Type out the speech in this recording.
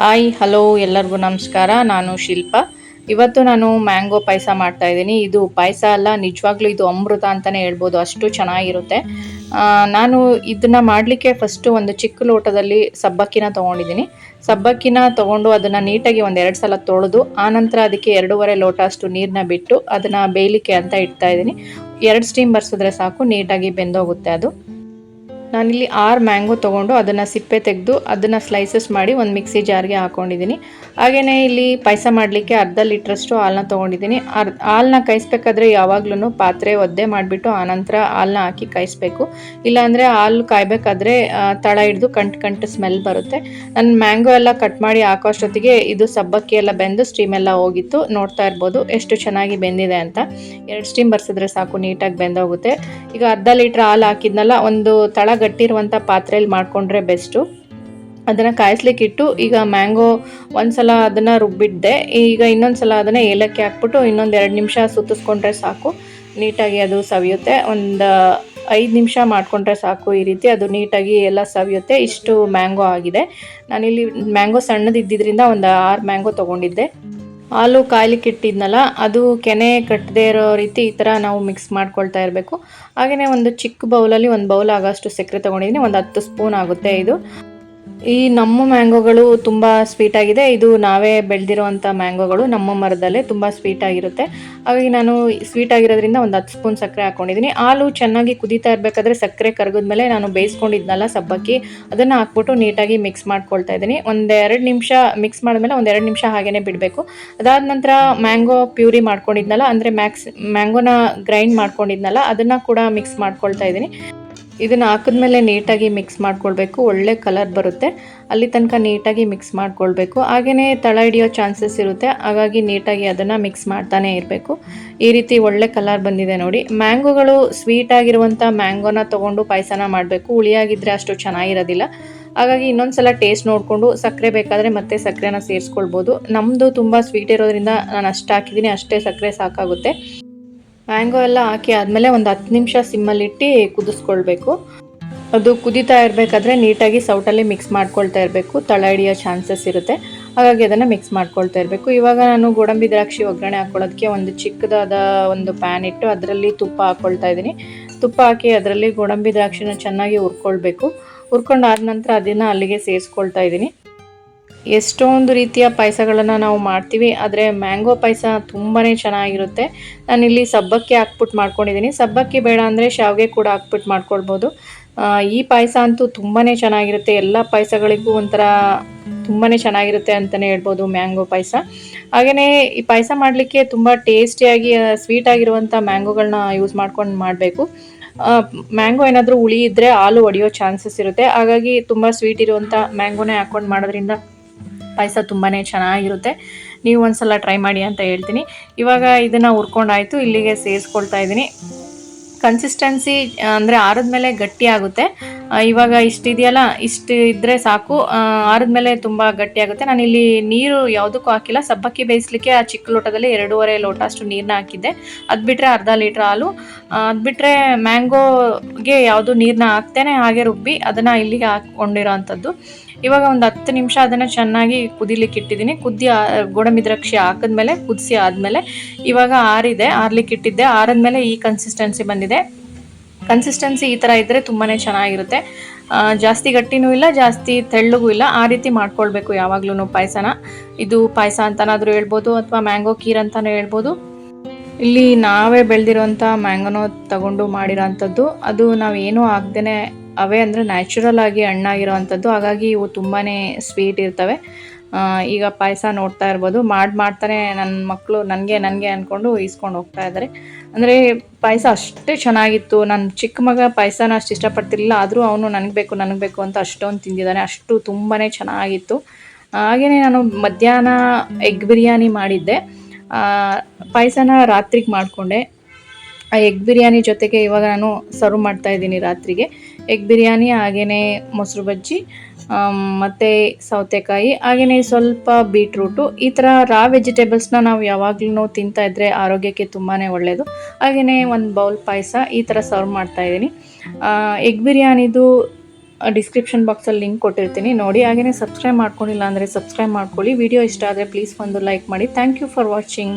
Hi hello ಎಲ್ಲರಿಗೂ ನಮಸ್ಕಾರ. ನಾನು ಶಿಲ್ಪ. ಇವತ್ತು ನಾನು ಮ್ಯಾಂಗೋ ಪಾಯಸ ಮಾಡ್ತಾ ಇದ್ದೀನಿ. ಇದು ಪಾಯಸ ಅಲ್ಲ, ನಿಜವಾಗ್ಲೂ ಇದು ಅಮೃತ ಅಂತಲೇ ಹೇಳ್ಬೋದು. ಅಷ್ಟು ಚೆನ್ನಾಗಿರುತ್ತೆ. ನಾನು ಇದನ್ನು ಮಾಡಲಿಕ್ಕೆ ಫಸ್ಟು ಒಂದು ಚಿಕ್ಕ ಲೋಟದಲ್ಲಿ ಸಬ್ಬಕ್ಕಿನ ತೊಗೊಂಡಿದ್ದೀನಿ. ಸಬ್ಬಕ್ಕಿನ ತೊಗೊಂಡು ಅದನ್ನು ನೀಟಾಗಿ ಒಂದು ಎರಡು ಸಲ ತೊಳೆದು, ಆನಂತರ ಅದಕ್ಕೆ ಎರಡೂವರೆ ಲೋಟ ಅಷ್ಟು ನೀರನ್ನ ಬಿಟ್ಟು ಅದನ್ನು ಬೇಯಲಿಕ್ಕೆ ಅಂತ ಇಡ್ತಾ ಇದ್ದೀನಿ. ಎರಡು ಸ್ಟೀಮ್ ಬರ್ಸಿದ್ರೆ ಸಾಕು, ನೀಟಾಗಿ ಬೆಂದೋಗುತ್ತೆ ಅದು. ನಾನಿಲ್ಲಿ ಆರು ಮ್ಯಾಂಗೋ ತೊಗೊಂಡು ಅದನ್ನು ಸಿಪ್ಪೆ ತೆಗೆದು ಅದನ್ನು ಸ್ಲೈಸಸ್ ಮಾಡಿ ಒಂದು ಮಿಕ್ಸಿ ಜಾರ್ಗೆ ಹಾಕೊಂಡಿದ್ದೀನಿ ಹಾಗೆಯೇ ಇಲ್ಲಿ ಪಾಯಸ ಮಾಡಲಿಕ್ಕೆ ಅರ್ಧ ಲೀಟ್ರಷ್ಟು ಹಾಲನ್ನ ತೊಗೊಂಡಿದ್ದೀನಿ ಅರ್ ಹಾಲನ್ನ ಕಾಯಿಸ್ಬೇಕಾದ್ರೆ ಯಾವಾಗ್ಲೂ ಪಾತ್ರೆ ಒದ್ದೆ ಮಾಡಿಬಿಟ್ಟು ಆನಂತರ ಹಾಲನ್ನ ಹಾಕಿ ಕಾಯಿಸ್ಬೇಕು. ಇಲ್ಲಾಂದರೆ ಹಾಲು ಕಾಯಬೇಕಾದ್ರೆ ತಳ ಹಿಡಿದು ಕಂಟು ಕಂಟು ಸ್ಮೆಲ್ ಬರುತ್ತೆ. ನಾನು ಮ್ಯಾಂಗೋ ಎಲ್ಲ ಕಟ್ ಮಾಡಿ ಹಾಕೋ ಅಷ್ಟೊತ್ತಿಗೆ ಇದು ಸಬ್ಬಕ್ಕಿ ಎಲ್ಲ ಬೆಂದು ಸ್ಟೀಮ್ ಎಲ್ಲ ಹೋಗಿತ್ತು. ನೋಡ್ತಾ ಇರ್ಬೋದು ಎಷ್ಟು ಚೆನ್ನಾಗಿ ಬೆಂದಿದೆ ಅಂತ. ಎರಡು ಸ್ಟೀಮ್ ಬರ್ಸಿದ್ರೆ ಸಾಕು, ನೀಟಾಗಿ ಬೆಂದೋಗುತ್ತೆ. ಈಗ ಅರ್ಧ ಲೀಟ್ರ್ ಹಾಲು ಹಾಕಿದ್ನಲ್ಲ, ಒಂದು ತಳ ಗಟ್ಟಿರುವಂಥ ಪಾತ್ರೆಯಲ್ಲಿ ಮಾಡಿಕೊಂಡ್ರೆ ಬೆಸ್ಟು ಅದನ್ನು ಕಾಯಿಸ್ಲಿಕ್ಕಿಟ್ಟು ಈಗ ಮ್ಯಾಂಗೋ ಒಂದ್ಸಲ ಅದನ್ನು ರುಬ್ಬಿದ್ದೆ ಈಗ ಇನ್ನೊಂದು ಸಲ ಅದನ್ನು ಏಲಕ್ಕಿ ಹಾಕ್ಬಿಟ್ಟು ಇನ್ನೊಂದು ಎರಡು ನಿಮಿಷ ಸುತ್ತಿಸ್ಕೊಂಡ್ರೆ ಸಾಕು. ನೀಟಾಗಿ ಅದು ಸವಿಯುತ್ತೆ. ಒಂದು ಐದು ನಿಮಿಷ ಮಾಡಿಕೊಂಡ್ರೆ ಸಾಕು ಈ ರೀತಿ ಅದು ನೀಟಾಗಿ ಎಲ್ಲ ಸವಿಯುತ್ತೆ. ಇಷ್ಟು ಮ್ಯಾಂಗೋ ಆಗಿದೆ. ನಾನಿಲ್ಲಿ ಮ್ಯಾಂಗೋ ಸಣ್ಣದಿದ್ದಿದ್ದರಿಂದ ಒಂದು ಆರು ಮ್ಯಾಂಗೋ ತೊಗೊಂಡಿದ್ದೆ. ಹಾಲು ಕಾಯ್ಲಿಕ್ಕೆ ಇಟ್ಟಿದ್ನಲ್ಲ, ಅದು ಕೆನೆ ಕಟ್ಟದೇ ಇರೋ ರೀತಿ ಈ ಥರ ನಾವು ಮಿಕ್ಸ್ ಮಾಡ್ಕೊಳ್ತಾ ಇರಬೇಕು. ಹಾಗೆಯೇ ಒಂದು ಚಿಕ್ಕ ಬೌಲಲ್ಲಿ ಒಂದು ಬೌಲ್ ಆಗೋಷ್ಟು ಸಕ್ಕರೆ ತೊಗೊಂಡಿದ್ದೀನಿ, ಒಂದು ಹತ್ತು ಸ್ಪೂನ್ ಆಗುತ್ತೆ ಇದು. ಈ ನಮ್ಮ ಮ್ಯಾಂಗೋಗಳು ತುಂಬ ಸ್ವೀಟ್ ಆಗಿದೆ. ಇದು ನಾವೇ ಬೆಳೆದಿರುವಂಥ ಮ್ಯಾಂಗೋಗಳು ನಮ್ಮ ಮರದಲ್ಲೇ ತುಂಬ ಸ್ವೀಟ್ ಆಗಿರುತ್ತೆ. ಹಾಗಾಗಿ ನಾನು ಸ್ವೀಟ್ ಆಗಿರೋದ್ರಿಂದ ಒಂದು ಹತ್ತು ಸ್ಪೂನ್ ಸಕ್ಕರೆ ಹಾಕ್ಕೊಂಡಿದ್ದೀನಿ ಹಾಲು ಚೆನ್ನಾಗಿ ಕುದೀತಾ ಇರಬೇಕಾದ್ರೆ ಸಕ್ಕರೆ ಕರಗಿದ್ಮೇಲೆ ನಾನು ಬೇಯಿಸ್ಕೊಂಡಿದ್ನಲ್ಲ ಸಬ್ಬಕ್ಕಿ, ಅದನ್ನು ಹಾಕ್ಬಿಟ್ಟು ನೀಟಾಗಿ ಮಿಕ್ಸ್ ಮಾಡ್ಕೊಳ್ತಾ ಇದ್ದೀನಿ. ಒಂದೆರಡು ನಿಮಿಷ ಮಿಕ್ಸ್ ಮಾಡಿದ್ಮೇಲೆ ಒಂದೆರಡು ನಿಮಿಷ ಹಾಗೇ ಬಿಡಬೇಕು. ಅದಾದ ನಂತರ ಮ್ಯಾಂಗೋ ಪ್ಯೂರಿ ಮಾಡ್ಕೊಂಡಿದ್ನಲ್ಲ, ಅಂದರೆ ಮ್ಯಾಕ್ಸ್ ಮ್ಯಾಂಗೋನ ಗ್ರೈಂಡ್ ಮಾಡ್ಕೊಂಡಿದ್ನಲ್ಲ, ಅದನ್ನು ಕೂಡ ಮಿಕ್ಸ್ ಮಾಡ್ಕೊಳ್ತಾ ಇದ್ದೀನಿ. ಇದನ್ನ ಹಾಕಿದ್ಮೇಲೆ ನೀಟಾಗಿ ಮಿಕ್ಸ್ ಮಾಡ್ಕೊಳ್ಬೇಕು. ಒಳ್ಳೆ ಕಲರ್ ಬರುತ್ತೆ. ಅಲ್ಲಿ ತನಕ ನೀಟಾಗಿ ಮಿಕ್ಸ್ ಮಾಡ್ಕೊಳ್ಬೇಕು. ಹಾಗೆಯೇ ತಳ ಹಿಡಿಯೋ ಚಾನ್ಸಸ್ ಇರುತ್ತೆ. ಹಾಗಾಗಿ ನೀಟಾಗಿ ಅದನ್ನು ಮಿಕ್ಸ್ ಮಾಡ್ತಾನೆ ಇರಬೇಕು. ಈ ರೀತಿ ಒಳ್ಳೆ ಕಲರ್ ಬಂದಿದೆ ನೋಡಿ. ಮ್ಯಾಂಗೋಗಳು ಸ್ವೀಟ್ ಆಗಿರುವಂಥ ಮ್ಯಾಂಗೋನ ತೊಗೊಂಡು ಪಾಯಸನ ಮಾಡಬೇಕು. ಹುಳಿಯಾಗಿದ್ದರೆ ಅಷ್ಟು ಚೆನ್ನಾಗಿರೋದಿಲ್ಲ. ಹಾಗಾಗಿ ಇನ್ನೊಂದ್ಸಲ ಟೇಸ್ಟ್ ನೋಡಿಕೊಂಡು ಸಕ್ಕರೆ ಬೇಕಾದರೆ ಮತ್ತೆ ಸಕ್ಕರೆನ ಸೇರಿಸ್ಕೊಳ್ಬೋದು. ನಮ್ಮದು ತುಂಬ ಸ್ವೀಟ್ ಇರೋದ್ರಿಂದ ನಾನು ಅಷ್ಟು ಹಾಕಿದ್ದೀನಿ. ಅಷ್ಟೇ ಸಕ್ಕರೆ ಸಾಕಾಗುತ್ತೆ. ಮ್ಯಾಂಗೋ ಎಲ್ಲ ಹಾಕಿ ಆದಮೇಲೆ ಒಂದು ಹತ್ತು ನಿಮಿಷ ಸಿಮ್ಮಲ್ಲಿಟ್ಟು ಕುದಿಸ್ಕೊಳ್ಬೇಕು. ಅದು ಕುದೀತಾ ಇರಬೇಕಾದ್ರೆ ನೀಟಾಗಿ ಸೌಟಲ್ಲಿ ಮಿಕ್ಸ್ ಮಾಡ್ಕೊಳ್ತಾ ಇರಬೇಕು. ತಳ ಹಿಡಿಯೋ ಚಾನ್ಸಸ್ ಇರುತ್ತೆ. ಹಾಗಾಗಿ ಅದನ್ನು ಮಿಕ್ಸ್ ಮಾಡ್ಕೊಳ್ತಾ ಇರಬೇಕು. ಇವಾಗ ನಾನು ಗೋಡಂಬಿ ದ್ರಾಕ್ಷಿ ಒಗ್ಗರಣೆ ಹಾಕ್ಕೊಳ್ಳೋದಕ್ಕೆ ಒಂದು ಚಿಕ್ಕದಾದ ಒಂದು ಪ್ಯಾನ್ ಇಟ್ಟು ಅದರಲ್ಲಿ ತುಪ್ಪ ಹಾಕ್ಕೊಳ್ತಾ ಇದ್ದೀನಿ. ತುಪ್ಪ ಹಾಕಿ ಅದರಲ್ಲಿ ಗೋಡಂಬಿ ದ್ರಾಕ್ಷಿನ ಚೆನ್ನಾಗಿ ಹುರ್ಕೊಳ್ಬೇಕು. ಹುರ್ಕೊಂಡಾದ ನಂತರ ಅದನ್ನು ಅಲ್ಲಿಗೆ ಸೇರಿಸ್ಕೊಳ್ತಾ ಇದ್ದೀನಿ. ಎಷ್ಟೊಂದು ರೀತಿಯ ಪಾಯಸಗಳನ್ನು ನಾವು ಮಾಡ್ತೀವಿ, ಆದರೆ ಮ್ಯಾಂಗೋ ಪಾಯಸ ತುಂಬಾ ಚೆನ್ನಾಗಿರುತ್ತೆ. ನಾನಿಲ್ಲಿ ಸಬ್ಬಕ್ಕಿ ಹಾಕ್ಬಿಟ್ಟು ಮಾಡ್ಕೊಂಡಿದ್ದೀನಿ ಸಬ್ಬಕ್ಕಿ ಬೇಡ ಅಂದರೆ ಶಾವಿಗೆ ಕೂಡ ಹಾಕ್ಬಿಟ್ಟು ಮಾಡ್ಕೊಳ್ಬೋದು. ಈ ಪಾಯಸ ಅಂತೂ ತುಂಬಾ ಚೆನ್ನಾಗಿರುತ್ತೆ. ಎಲ್ಲ ಪಾಯಸಗಳಿಗೂ ಒಂಥರ ತುಂಬಾ ಚೆನ್ನಾಗಿರುತ್ತೆ ಅಂತಲೇ ಹೇಳ್ಬೋದು ಮ್ಯಾಂಗೋ ಪಾಯಸ. ಹಾಗೆಯೇ ಈ ಪಾಯಸ ಮಾಡಲಿಕ್ಕೆ ತುಂಬ ಟೇಸ್ಟಿಯಾಗಿ ಸ್ವೀಟ್ ಆಗಿರುವಂಥ ಮ್ಯಾಂಗೋಗಳನ್ನ ಯೂಸ್ ಮಾಡ್ಕೊಂಡು ಮಾಡಬೇಕು. ಮ್ಯಾಂಗೋ ಏನಾದರೂ ಹುಳಿ ಇದ್ದರೆ ಹಾಲು ಒಡೆಯೋ ಚಾನ್ಸಸ್ ಇರುತ್ತೆ. ಹಾಗಾಗಿ ತುಂಬ ಸ್ವೀಟ್ ಇರುವಂಥ ಮ್ಯಾಂಗೋನೇ ಹಾಕ್ಕೊಂಡು ಮಾಡೋದ್ರಿಂದ ಪಾಯಸ ತುಂಬಾ ಚೆನ್ನಾಗಿರುತ್ತೆ. ನೀವು ಒಂದ್ಸಲ ಟ್ರೈ ಮಾಡಿ ಅಂತ ಹೇಳ್ತೀನಿ. ಇವಾಗ ಇದನ್ನು ಹುರ್ಕೊಂಡಾಯಿತು, ಇಲ್ಲಿಗೆ ಸೇರಿಸ್ಕೊಳ್ತಾ ಇದ್ದೀನಿ. ಕನ್ಸಿಸ್ಟೆನ್ಸಿ ಅಂದರೆ ಆರಿದ್ಮೇಲೆ ಗಟ್ಟಿ ಆಗುತ್ತೆ. ಇವಾಗ ಇಷ್ಟಿದೆಯಲ್ಲ ಇಷ್ಟು ಇದ್ದರೆ ಸಾಕು. ಆರದ ಆರಿದ್ಮೇಲೆ ತುಂಬ ಗಟ್ಟಿ ಆಗುತ್ತೆ. ಇಲ್ಲಿ ನೀರು ಯಾವುದಕ್ಕೂ ಹಾಕಿಲ್ಲ. ಸಬ್ಬಕ್ಕಿ ಬೇಯಿಸ್ಲಿಕ್ಕೆ ಆ ಚಿಕ್ಕ ಲೋಟದಲ್ಲಿ ಎರಡೂವರೆ ಲೋಟ ಅಷ್ಟು ನೀರನ್ನ ಹಾಕಿದ್ದೆ. ಅದು ಬಿಟ್ಟರೆ ಅರ್ಧ ಲೀಟ್ರ್ ಹಾಲು. ಅದು ಬಿಟ್ಟರೆ ಮ್ಯಾಂಗೋಗೆ ಯಾವುದು ನೀರನ್ನ ಹಾಕ್ತೇನೆ, ಹಾಗೆ ರುಬ್ಬಿ ಅದನ್ನು ಇಲ್ಲಿಗೆ ಹಾಕ್ಕೊಂಡಿರೋ ಅಂಥದ್ದು. ಇವಾಗ ಒಂದು ಹತ್ತು ನಿಮಿಷ ಅದನ್ನು ಚೆನ್ನಾಗಿ ಕುದಿಲಿಕ್ಕೆ ಇಟ್ಟಿದ್ದೀನಿ. ಕುದ್ದಿ ಗೋಡಂಬಿ ದ್ರಾಕ್ಷಿ ಹಾಕಿದ್ಮೇಲೆ, ಕುದಿಸಿ ಆದಮೇಲೆ ಇವಾಗ ಆರಿದೆ, ಆರ್ಲಿಕ್ಕೆ ಇಟ್ಟಿದ್ದೆ. ಆರಿದ್ಮೇಲೆ ಈ ಕನ್ಸಿಸ್ಟೆನ್ಸಿ ಬಂದಿದೆ. ಕನ್ಸಿಸ್ಟೆನ್ಸಿ ಈ ಥರ ಇದ್ದರೆ ತುಂಬಾ ಚೆನ್ನಾಗಿರುತ್ತೆ. ಜಾಸ್ತಿ ಗಟ್ಟಿನೂ ಇಲ್ಲ, ಜಾಸ್ತಿ ತೆಳ್ಳಗೂ ಇಲ್ಲ. ಆ ರೀತಿ ಮಾಡ್ಕೊಳ್ಬೇಕು ಯಾವಾಗ್ಲೂ ಪಾಯಸನ. ಇದು ಪಾಯಸ ಅಂತನಾದರೂ ಹೇಳ್ಬೋದು ಅಥವಾ ಮ್ಯಾಂಗೋ ಕೀರ್ ಅಂತಲೂ ಹೇಳ್ಬೋದು. ಇಲ್ಲಿ ನಾವೇ ಬೆಳೆದಿರೋಂಥ ಮ್ಯಾಂಗೋನೋ ತಗೊಂಡು ಮಾಡಿರೋಂಥದ್ದು. ಅದು ನಾವು ಏನೂ ಹಾಕ್ದೇ ಅವೇ ಅಂದರೆ ನ್ಯಾಚುರಲ್ ಆಗಿ ಹಣ್ಣಾಗಿರೋವಂಥದ್ದು. ಹಾಗಾಗಿ ಇವು ತುಂಬಾ ಸ್ವೀಟ್ ಇರ್ತವೆ. ಈಗ ಪಾಯಸ ನೋಡ್ತಾ ಇರ್ಬೋದು. ಮಾಡಿ, ಮಾಡ್ತಾನೆ ನನ್ನ ಮಕ್ಕಳು ನನಗೆ ನನಗೆ ಅಂದ್ಕೊಂಡು ಇಸ್ಕೊಂಡು ಹೋಗ್ತಾ ಇದ್ದಾರೆ ಅಂದರೆ ಪಾಯಸ ಅಷ್ಟೇ ಚೆನ್ನಾಗಿತ್ತು. ನನ್ನ ಚಿಕ್ಕ ಮಗ ಪಾಯಸನ ಅಷ್ಟು ಇಷ್ಟಪಡ್ತಿರ್ಲಿಲ್ಲ. ಆದರೂ ಅವನು ನನಗೆ ಬೇಕು ನನಗೆ ಬೇಕು ಅಂತ ಅಷ್ಟೊಂದು ತಿಂದಿದ್ದಾನೆ ಅಷ್ಟು ತುಂಬಾ ಚೆನ್ನಾಗಿತ್ತು. ಹಾಗೆಯೇ ನಾನು ಮಧ್ಯಾಹ್ನ ಎಗ್ ಬಿರಿಯಾನಿ ಮಾಡಿದ್ದೆ. ಪಾಯಸನ ರಾತ್ರಿಗೆ ಮಾಡಿಕೊಂಡೆ. ಆ ಎಗ್ ಬಿರಿಯಾನಿ ಜೊತೆಗೆ ಇವಾಗ ನಾನು ಸರ್ವ್ ಮಾಡ್ತಾ ಇದ್ದೀನಿ ರಾತ್ರಿಗೆ. ಎಗ್ ಬಿರಿಯಾನಿ ಹಾಗೆಯೇ ಮೊಸರು ಬಜ್ಜಿ ಮತ್ತು ಸೌತೆಕಾಯಿ ಹಾಗೆಯೇ ಸ್ವಲ್ಪ ಬೀಟ್ರೂಟು ಈ ಥರ ರಾ ವೆಜಿಟೇಬಲ್ಸ್ನ ನಾವು ಯಾವಾಗಲೂ ತಿಂತಾ ಇದ್ದರೆ ಆರೋಗ್ಯಕ್ಕೆ ತುಂಬಾ ಒಳ್ಳೆಯದು ಹಾಗೆಯೇ ಒಂದು ಬೌಲ್ ಪಾಯಸ ಈ ಥರ ಸರ್ವ್ ಮಾಡ್ತಾ ಇದ್ದೀನಿ. ಎಗ್ ಬಿರಿಯಾನಿದು ಡಿಸ್ಕ್ರಿಪ್ಷನ್ ಬಾಕ್ಸಲ್ಲಿ ಲಿಂಕ್ ಕೊಟ್ಟಿರ್ತೀನಿ. ನೋಡಿ ಹಾಗೆಯೇ ಸಬ್ಸ್ಕ್ರೈಬ್ ಮಾಡ್ಕೊಂಡಿಲ್ಲ ಅಂದರೆ ಸಬ್ಸ್ಕ್ರೈಬ್ ಮಾಡ್ಕೊಳ್ಳಿ. ವಿಡಿಯೋ ಇಷ್ಟ ಆದರೆ ಪ್ಲೀಸ್ ಒಂದು ಲೈಕ್ ಮಾಡಿ. Thank you for watching